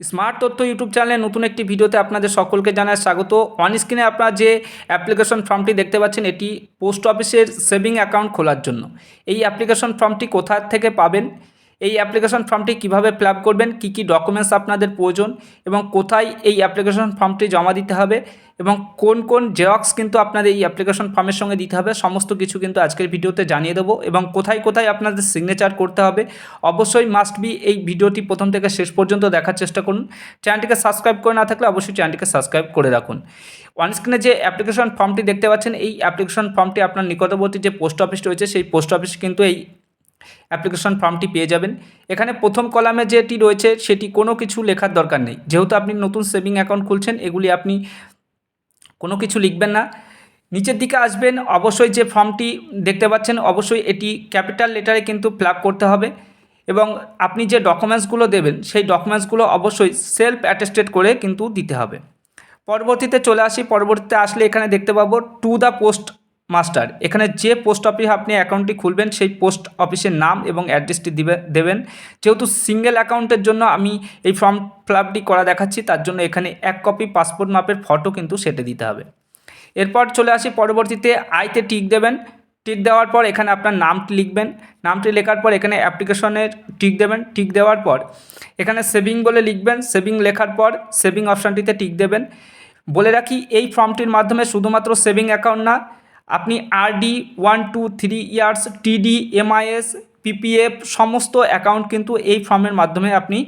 Smart তথ্য YouTube চ্যানেলে নতুন একটি ভিডিওতে আপনাদের সকলকে জানায় স্বাগত। অন স্ক্রিনে আপনারা যে অ্যাপ্লিকেশন ফর্মটি দেখতে পাচ্ছেন, এটি পোস্ট অফিসের সেভিং অ্যাকাউন্ট খোলার জন্য। এই অ্যাপ্লিকেশন ফর্মটি কোথা থেকে পাবেন? এই অ্যাপ্লিকেশন ফর্মটি কীভাবে ফিল করবেন? কী কী ডকুমেন্টস আপনাদের প্রয়োজন? এবং কোথায় এই অ্যাপ্লিকেশন ফর্মটি জমা দিতে হবে? এবং কোন কোন জেরক্স কিন্তু আপনাদের এই অ্যাপ্লিকেশন ফর্মের সঙ্গে দিতে হবে, সমস্ত কিছু কিন্তু আজকের ভিডিওতে জানিয়ে দেবো এবং কোথায় কোথায় আপনাদের সিগনেচার করতে হবে, অবশ্যই মাস্ট বি এই ভিডিওটি প্রথম থেকে শেষ পর্যন্ত দেখার চেষ্টা করুন। চ্যানেলটিকে সাবস্ক্রাইব করে না থাকলে অবশ্যই চ্যানেলটিকে সাবস্ক্রাইব করে রাখুন। ওয়ান স্ক্রিনে যে অ্যাপ্লিকেশন ফর্মটি দেখতে পাচ্ছেন, এই অ্যাপ্লিকেশন ফর্মটি আপনার নিকটবর্তী যে পোস্ট অফিস রয়েছে, সেই পোস্ট অফিস কিন্তু এই অ্যাপ্লিকেশন ফর্মটি পেয়ে যাবেন। এখানে প্রথম কলামে যেটি রয়েছে, সেটি কোনো কিছু লেখার দরকার নেই। যেহেতু আপনি নতুন সেভিং অ্যাকাউন্ট খুলছেন, এগুলি আপনি কোনো কিছু লিখবেন না। নিচের দিকে আসবেন, অবশ্যই যে ফর্মটি দেখতে পাচ্ছেন, অবশ্যই এটি ক্যাপিটাল লেটারে কিন্তু ফিল করতে হবে এবং আপনি যে ডকুমেন্টসগুলো দেবেন, সেই ডকুমেন্টসগুলো অবশ্যই সেলফ অ্যাটেস্টেড করে কিন্তু দিতে হবে। পরবর্তীতে চলে আসি, পরবর্তীতে আসলে এখানে দেখতে পাবো, টু দ্য পোস্ট মাস্টার। এখানে যে পোস্ট অফিস আপনি অ্যাকাউন্টটি খুলবেন, সেই পোস্ট অফিসের নাম এবং অ্যাড্রেসটি দিবে, দেবেন। যেহেতু সিঙ্গেল অ্যাকাউন্টের জন্য আমি এই ফর্ম ফিল করা দেখাচ্ছি, তার জন্য এখানে এক কপি পাসপোর্ট মাপের ফটো কিন্তু সেটে দিতে হবে। এরপর চলে আসি পরবর্তীতে, আইতে টিক দেবেন। টিক দেওয়ার পর এখানে আপনার নামটি লিখবেন। নামটি লেখার পর এখানে অ্যাপ্লিকেশনের টিক দেবেন। টিক দেওয়ার পর এখানে সেভিং বলে লিখবেন। সেভিং লেখার পর সেভিং অপশানটিতে টিক দেবেন। বলে রাখি, এই ফর্মটির মাধ্যমে শুধুমাত্র সেভিং অ্যাকাউন্ট না আপনি RD one two three years TD MIS PPF সমস্ত অ্যাকাউন্ট কিন্তু এই ফর্মের মাধ্যমে আপনি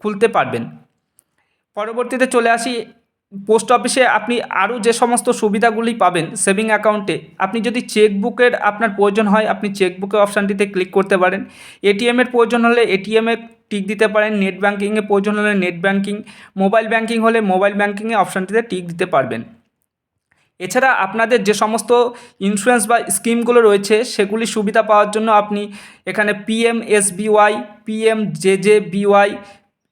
খুলতে পারবেন। পরবর্তীতে চলে আসি পোস্ট অফিসে আপনি আরও যে সমস্ত সুবিধাগুলি পাবেন সেভিং অ্যাকাউন্টে আপনি যদি চেকবুকের আপনার প্রয়োজন হয়, আপনি চেকবুকের অপশানটিতে ক্লিক করতে পারেন। এটিএমের প্রয়োজন হলে এটিএমে টিক দিতে পারেন নেট ব্যাঙ্কিংয়ে প্রয়োজন হলে নেট ব্যাঙ্কিং মোবাইল ব্যাঙ্কিং হলে মোবাইল ব্যাঙ্কিংয়ে অপশানটিতে টিক দিতে পারবেন। এছাড়া আপনাদের যে সমস্ত ইন্স্যুরেন্স বা স্কিমগুলো রয়েছে, সেগুলি সুবিধা পাওয়ার জন্য আপনি এখানে PM SBY PM J J BY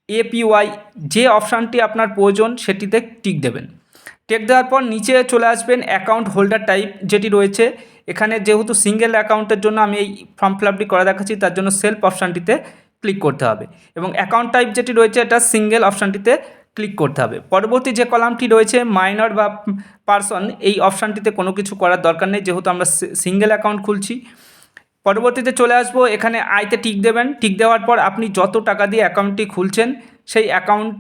APY যে অপশানটি আপনার প্রয়োজন সেটিতে টিক দেবেন। টেক দেওয়ার পর নিচে চলে আসবেন অ্যাকাউন্ট হোল্ডার টাইপ যেটি রয়েছে। এখানে যেহেতু সিঙ্গেল অ্যাকাউন্টের জন্য আমি এই ফর্ম ফিল আপটি করে দেখাচ্ছি, তার জন্য সেলফ অপশানটিতে ক্লিক করতে হবে। এবং অ্যাকাউন্ট টাইপ যেটি রয়েছে, এটা সিঙ্গেল অপশানটিতে ক্লিক করতে হবে। পরবর্তী যে কলামটি রয়েছে মাইনর বা পার্সন এই অপশানটিতে কোনো কিছু করার দরকার নেই, যেহেতু আমরা সিঙ্গেল অ্যাকাউন্ট খুলছি। পরবর্তীতে চলে আসব, এখানে আইতে টিক দেবেন। টিক দেওয়ার পর আপনি যত টাকা দিয়ে অ্যাকাউন্টটি খুলছেন, সেই অ্যাকাউন্ট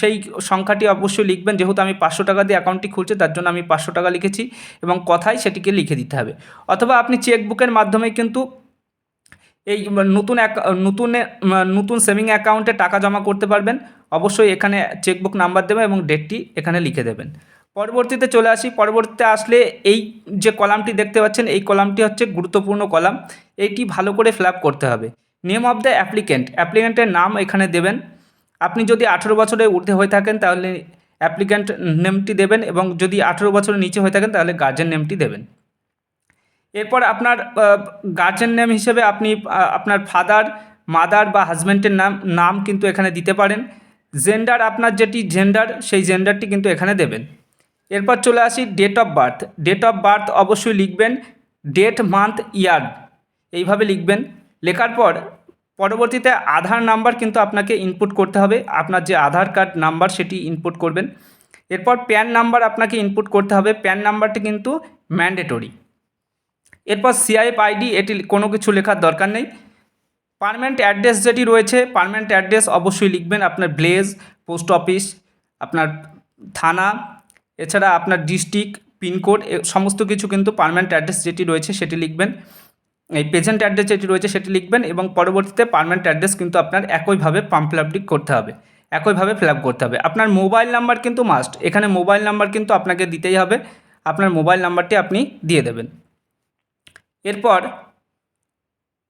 সেই সংখ্যাটি অবশ্যই লিখবেন। যেহেতু আমি পাঁচশো টাকা দিয়ে অ্যাকাউন্টটি খুলছি, তার জন্য আমি পাঁচশো টাকা লিখেছি এবং কথায় সেটিকে লিখে দিতে হবে। অথবা আপনি চেকবুকের মাধ্যমে কিন্তু এই নতুন নতুন নতুন সেভিং অ্যাকাউন্টে টাকা জমা করতে পারবেন। অবশ্যই এখানে চেকবুক নাম্বার দেবেন এবং ডেটটি এখানে লিখে দেবেন। পরবর্তীতে চলে আসি। পরবর্তীতে আসলে এই যে কলামটি দেখতে পাচ্ছেন, এই কলামটি হচ্ছে গুরুত্বপূর্ণ কলাম এইটি ভালো করে ফিল করতে হবে। নেম অফ দ্য অ্যাপ্লিকেন্ট অ্যাপ্লিকেন্টের নাম এখানে দেবেন। আপনি যদি আঠেরো বছরের ঊর্ধ্বে হয়ে থাকেন, তাহলে অ্যাপ্লিক্যান্ট নেমটি দেবেন এবং যদি আঠেরো বছরের নিচে হয়ে থাকেন, তাহলে গার্জেন নেমটি দেবেন। এরপর আপনার গার্জেন নেম হিসেবে আপনি আপনার ফাদার, মাদার বা হাজব্যান্ডের নাম নাম কিন্তু এখানে দিতে পারেন। জেন্ডার, আপনার যেটি জেন্ডার, সেই জেন্ডারটি কিন্তু এখানে দেবেন। এরপর চলে আসি date of birth. Date of birth অবশ্যই লিখবেন। Date, month, year. এইভাবে লিখবেন। লেখার পর পরবর্তীতে আধার নাম্বার কিন্তু আপনাকে ইনপুট করতে হবে। আপনার যে আধার কার্ড নাম্বার, সেটি ইনপুট করবেন। এরপর প্যান নাম্বার আপনাকে ইনপুট করতে হবে। প্যান নাম্বারটি কিন্তু ম্যান্ডেটরি এরপর সিআইএফ আইডি এটি কোনো কিছু লেখার দরকার নেই। পারমানেন্ট অ্যাড্রেস যেটি রয়েছে পারমানেন্ট অ্যাড্রেস অবশ্যই লিখবেন আপনার ব্লেজ পোস্ট অফিস আপনার থানা, এছাড়া আপনার ডিস্ট্রিক্ট পিনকোড সমস্ত কিছু কিন্তু পারমানেন্ট অ্যাড্রেস যেটি রয়েছে সেটি লিখবেন। এই প্রেজেন্ট অ্যাড্রেস যেটি রয়েছে সেটি লিখবেন এবং পরবর্তীতে পারমানেন্ট অ্যাড্রেস কিন্তু আপনার একইভাবে পাম্প ফিল করতে হবে, একইভাবে ফিল আপ করতে হবে। আপনার মোবাইল নাম্বার কিন্তু মাস্ট এখানে মোবাইল নাম্বার কিন্তু আপনাকে দিতেই হবে, আপনার মোবাইল নাম্বারটি আপনি দিয়ে দেবেন। এরপর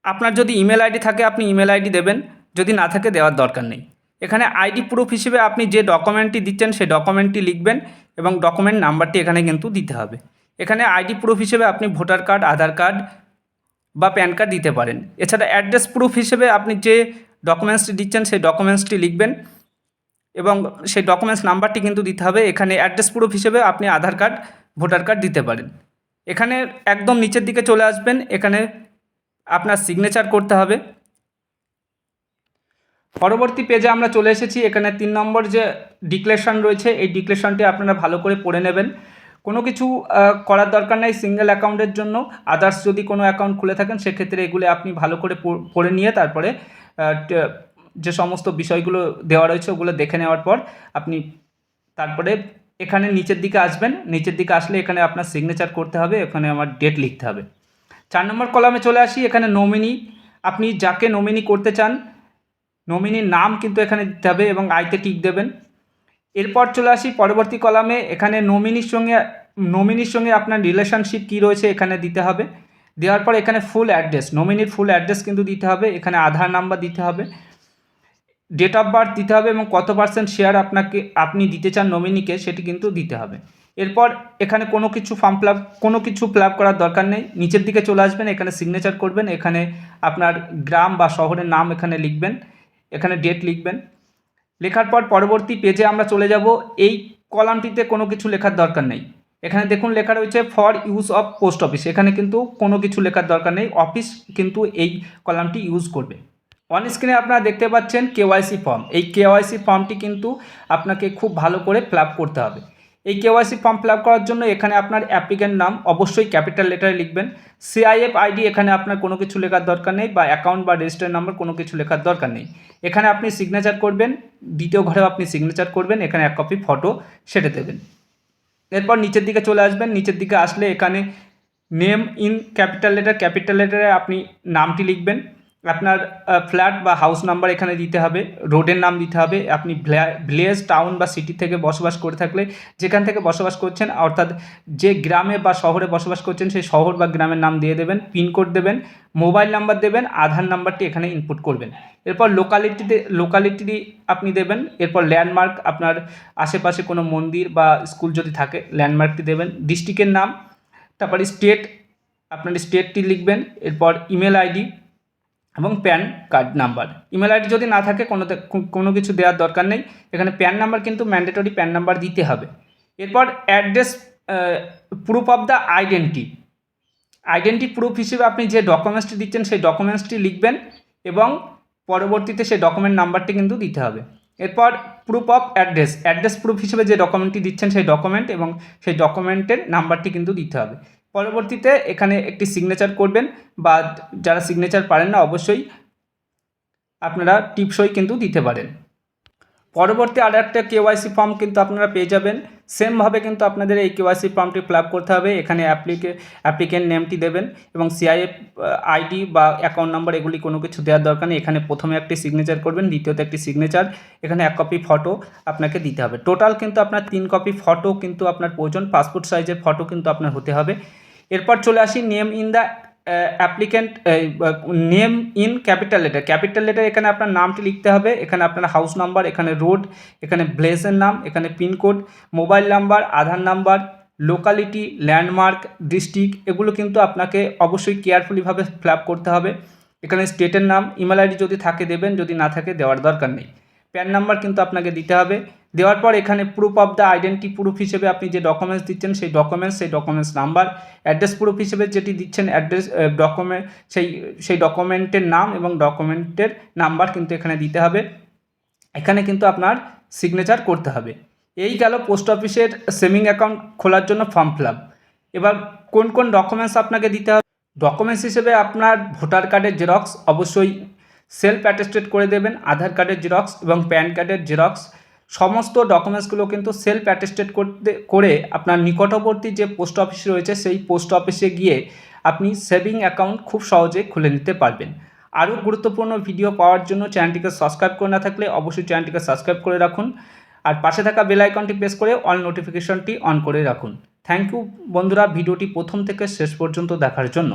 আপনার যদি ইমেল আইডি থাকে, আপনি ইমেল আইডি দেবেন। যদি না থাকে, দেওয়ার দরকার নেই। এখানে আইডি প্রুফ হিসেবে আপনি যে ডকুমেন্টটি দিচ্ছেন, সেই ডকুমেন্টটি লিখবেন এবং ডকুমেন্ট নাম্বারটি এখানে কিন্তু দিতে হবে। এখানে আইডি প্রুফ হিসেবে আপনি ভোটার কার্ড, আধার কার্ড বা প্যান কার্ড দিতে পারেন। এছাড়া অ্যাড্রেস প্রুফ হিসেবে আপনি যে ডকুমেন্টসটি দিচ্ছেন, সেই ডকুমেন্টসটি লিখবেন এবং সেই ডকুমেন্টস নাম্বারটি কিন্তু দিতে হবে। এখানে অ্যাড্রেস প্রুফ হিসেবে আপনি আধার কার্ড, ভোটার কার্ড দিতে পারেন। এখানে একদম নিচের দিকে চলে আসবেন, এখানে আপনার সিগনেচার করতে হবে। পরবর্তী পেজে আমরা চলে এসেছি, এখানে তিন নম্বর যে ডিক্লেশন রয়েছে, এই ডিক্লেশনটি আপনারা ভালো করে পড়ে নেবেন। কোনো কিছু করার দরকার নেই সিঙ্গেল অ্যাকাউন্টের জন্য। আদার্স যদি কোনো অ্যাকাউন্ট খুলে থাকেন, সেক্ষেত্রে এগুলো আপনি ভালো করে পড়- নিয়ে তারপরে যে সমস্ত বিষয়গুলো দেওয়া রয়েছে, ওগুলো দেখে নেওয়ার পর আপনি তারপরে এখানে নিচের দিকে আসবেন, নিচের দিকে আসলে এখানে আপনার সিগনেচার করতে হবে এখানে আমার ডেট লিখতে হবে। চার নম্বর কলামে চলে আসি, এখানে নমিনি আপনি যাকে নমিনি করতে চান নমিনির নাম কিন্তু এখানে দিতে হবে এবং আইতে টিক দেবেন। এরপর চলে আসি, পরবর্তী কলামে এখানে নমিনির সঙ্গে নমিনির সঙ্গে আপনার রিলেশনশিপ কী রয়েছে এখানে দিতে হবে। দেওয়ার পর এখানে ফুল অ্যাড্রেস নমিনির ফুল অ্যাড্রেস কিন্তু দিতে হবে, এখানে আধার নাম্বার দিতে হবে। ডেট অফ বার্থ দিতে হবে এবং কত পার্সেন্ট শেয়ার আপনাকে, আপনি দিতে চান নমিনিকে সেটি কিন্তু দিতে হবে। এরপর এখানে কোনো কিছু ফর্ম ফিল কোনো কিছু ফিল করার দরকার নেই। নিচের দিকে চলে আসবেন, এখানে সিগনেচার করবেন, এখানে আপনার গ্রাম বা শহরের নাম এখানে লিখবেন, এখানে ডেট লিখবেন। লেখার পর পরবর্তী পেজে আমরা চলে যাব। এই কলামটিতে কোনো কিছু লেখার দরকার নেই। এখানে দেখুন, লেখা রয়েছে for use of post office এখানে কিন্তু কোনো কিছু লেখার দরকার নেই। অফিস কিন্তু এই কলামটি ইউজ করবে। অন স্ক্রিনে আপনারা দেখতে পাচ্ছেন কেওয়াইসি ফর্ম এই কেওয়াইসি ফর্মটি কিন্তু আপনাকে খুব ভালো করে ফিল করতে হবে। এই কেওয়াইসি ফর্ম ফিল করার জন্য এখানে আপনার অ্যাপ্লিকেন্ট নাম অবশ্যই ক্যাপিটাল লেটারে লিখবেন। সিআইএফ আইডি এখানে আপনার কোনো কিছু লেখার দরকার নেই বা অ্যাকাউন্ট বা রেজিস্টার নাম্বার কোনো কিছু লেখার দরকার নেই। এখানে আপনি সিগনেচার করবেন, দ্বিতীয় ঘরেও আপনি সিগনেচার করবেন, এখানে এক কপি ফটো সেটে দেবেন। এরপর নিচের দিকে চলে আসবেন, নিচের দিকে আসলে এখানে name in capital letter capital লেটারে আপনি নামটি লিখবেন। আপনার ফ্ল্যাট বা হাউস নাম্বার এখানে দিতে হবে রোডের নাম দিতে হবে, আপনি ভিলেজ টাউন বা সিটি থেকে বসবাস করে থাকলে যেখান থেকে বসবাস করছেন, অর্থাৎ যে গ্রামে বা শহরে বসবাস করছেন, সেই শহর বা গ্রামের নাম দিয়ে দেবেন পিনকোড দেবেন মোবাইল নাম্বার দেবেন, আধার নাম্বারটি এখানে ইনপুট করবেন। এরপর লোকালিটিতে লোকালিটি আপনি দেবেন, এরপর ল্যান্ডমার্ক আপনার আশেপাশে কোনো মন্দির বা স্কুল যদি থাকে ল্যান্ডমার্কটি দেবেন ডিস্ট্রিক্টের নাম, তারপর স্টেট আপনার স্টেটটি লিখবেন, এরপর ইমেল আইডি এবং PAN card number. Email ID যদি না থাকে কোনো কোনো কিছু দেওয়ার দরকার নেই। এখানে প্যান নাম্বার কিন্তু ম্যান্ডেটরি প্যান নাম্বার দিতে হবে। এরপর address proof of the identity identity proof হিসেবে আপনি যে ডকুমেন্টসটি দিচ্ছেন, সেই ডকুমেন্টসটি লিখবেন এবং পরবর্তীতে সেই ডকুমেন্ট নাম্বারটি কিন্তু দিতে হবে। এরপর proof of address address proof হিসেবে যে ডকুমেন্টটি দিচ্ছেন, সেই ডকুমেন্ট এবং সেই ডকুমেন্টের নাম্বারটি কিন্তু দিতে হবে। পরবর্তীতে এখানে একটি সিগনেচার করবেন বা যারা সিগনেচার পারেন না অবশ্যই আপনারা টিপসই কিন্তু দিতে পারেন। পরবর্তী আর একটা কেওয়াইসি ফর্ম কিন্তু আপনারা পেয়ে যাবেন। সেমভাবে কিন্তু আপনাদের এই কেওয়াইসি ফর্মটি ফিল করতে হবে। এখানে অ্যাপ্লিকে অ্যাপ্লিকেন্ট নেমটি দেবেন এবং সিআইএফ আইডি বা অ্যাকাউন্ট নাম্বার এগুলি কোনো কিছু দেওয়ার দরকার নেই। এখানে প্রথমে একটি সিগনেচার করবেন, দ্বিতীয়তে একটি সিগনেচার এখানে এক কপি ফটো আপনাকে দিতে হবে। টোটাল কিন্তু আপনার তিন কপি ফটো কিন্তু আপনার প্রয়োজন। পাসপোর্ট সাইজের ফটো কিন্তু আপনার হতে হবে। এরপর চলে আসি name in the applicant name in capital letter capital letter এখানে আপনার নামটি লিখতে হবে, এখানে আপনার হাউস নাম্বার এখানে রোড এখানে ব্লেসের নাম, এখানে pincode mobile number Aadhaar number locality landmark district এগুলো কিন্তু আপনাকে অবশ্যই কেয়ারফুলিভাবে ফিল করতে হবে। এখানে স্টেটের নাম ইমেল আইডি যদি থাকে দেবেন, যদি না থাকে দেওয়ার দরকার নেই। প্যান নাম্বার কিন্তু আপনাকে দিতে হবে। দেওয়ার পর এখানে proof of the identity proof হিসেবে আপনি যে ডকুমেন্টস দিচ্ছেন, সেই ডকুমেন্টস সেই ডকুমেন্টস নাম্বার অ্যাড্রেস প্রুফ হিসেবে যেটি দিচ্ছেন অ্যাড্রেস ডকুমেন্ট সেই সেই ডকুমেন্টের নাম এবং ডকুমেন্টের নাম্বার কিন্তু এখানে দিতে হবে। এখানে কিন্তু আপনার সিগনেচার করতে হবে। এই গেল পোস্ট অফিসের সেভিং অ্যাকাউন্ট খোলার জন্য ফর্ম ফিল এবার কোন কোন ডকুমেন্টস আপনাকে দিতে হবে? ডকুমেন্টস হিসেবে আপনার ভোটার কার্ডের জেরক্স অবশ্যই সেলফ অ্যাটেস্টেড করে দেবেন, আধার কার্ডের জেরক্স এবং প্যান কার্ডের জেরক্স সমস্ত ডকুমেন্টসগুলো কিন্তু সেলফ অ্যাটেস্টেড করতে, করে আপনার নিকটবর্তী যে পোস্ট অফিস রয়েছে, সেই পোস্ট অফিসে গিয়ে আপনি সেভিং অ্যাকাউন্ট খুব সহজে খুলে নিতে পারবেন। আরও গুরুত্বপূর্ণ ভিডিও পাওয়ার জন্য চ্যানেলটিকে সাবস্ক্রাইব করে না থাকলে অবশ্যই চ্যানেলটিকে সাবস্ক্রাইব করে রাখুন। আর পাশে থাকা বেল আইকনটি প্রেস করে অল নোটিফিকেশনটি অন করে রাখুন। থ্যাংক ইউ বন্ধুরা ভিডিওটি প্রথম থেকে শেষ পর্যন্ত দেখার জন্য।